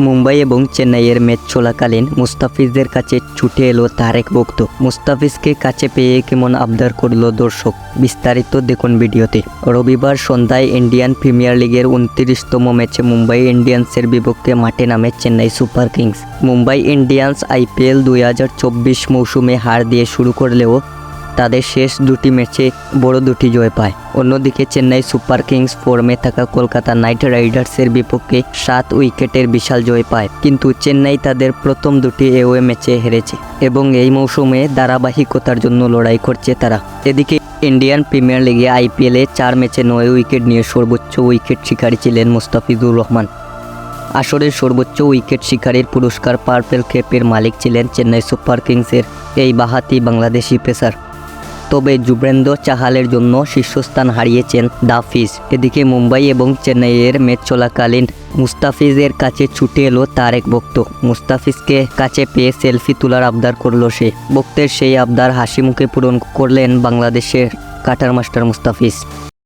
মুম্বাই এবং চেন্নাইয়ের ম্যাচ চলাকালীন মুস্তাফিজদের কাছে ছুটে এলো তারেক বক্ত মুস্তাফিজকে কাছে পেয়ে কেমন আবদার করল দর্শক? বিস্তারিত দেখুন ভিডিওতে। রবিবার সন্ধ্যায় ইন্ডিয়ান প্রিমিয়ার লিগের উনত্রিশতম ম্যাচে মুম্বাই ইন্ডিয়ান্সের বিপক্ষে মাঠে নামে Chennai super kings. Mumbai Indians IPL দুই হাজার চব্বিশ মৌসুমে হার দিয়ে শুরু করলেও তাদের শেষ দুটি ম্যাচে বড় দুটি জয় পায়। অন্যদিকে চেন্নাই সুপার কিংস ফর্মে থাকা কলকাতা নাইট রাইডার্সের বিপক্ষে সাত উইকেটের বিশাল জয় পায়। কিন্তু চেন্নাই তাদের প্রথম দুটি এওয়ে ম্যাচে হেরেছে এবং এই মৌসুমে ধারাবাহিকতার জন্য লড়াই করছে তারা। এদিকে ইন্ডিয়ান প্রিমিয়ার লিগে আইপিএলে চার ম্যাচে নয় উইকেট নিয়ে সর্বোচ্চ উইকেট শিকারী ছিলেন মুস্তাফিজুর রহমান। আসরের সর্বোচ্চ উইকেট শিকারীর পুরস্কার পার্পেল ক্যাপের মালিক ছিলেন চেন্নাই সুপার কিংসের এই বাহাতি বাংলাদেশি পেসার। তবে যুবরেন্দ্র চাহালের জন্য শীর্ষস্থান হারিয়েছেন দাফিজ। এদিকে মুম্বাই এবং চেন্নাইয়ের ম্যাচ চলাকালীন মুস্তাফিজের কাছে ছুটে এলো তার এক ভক্ত। মুস্তাফিজকে কাছে পেয়ে সেলফি তোলার আবদার করল সে। ভক্তের সেই আবদার হাসি মুখে পূরণ করলেন বাংলাদেশের কাটার মাস্টার মুস্তাফিজ।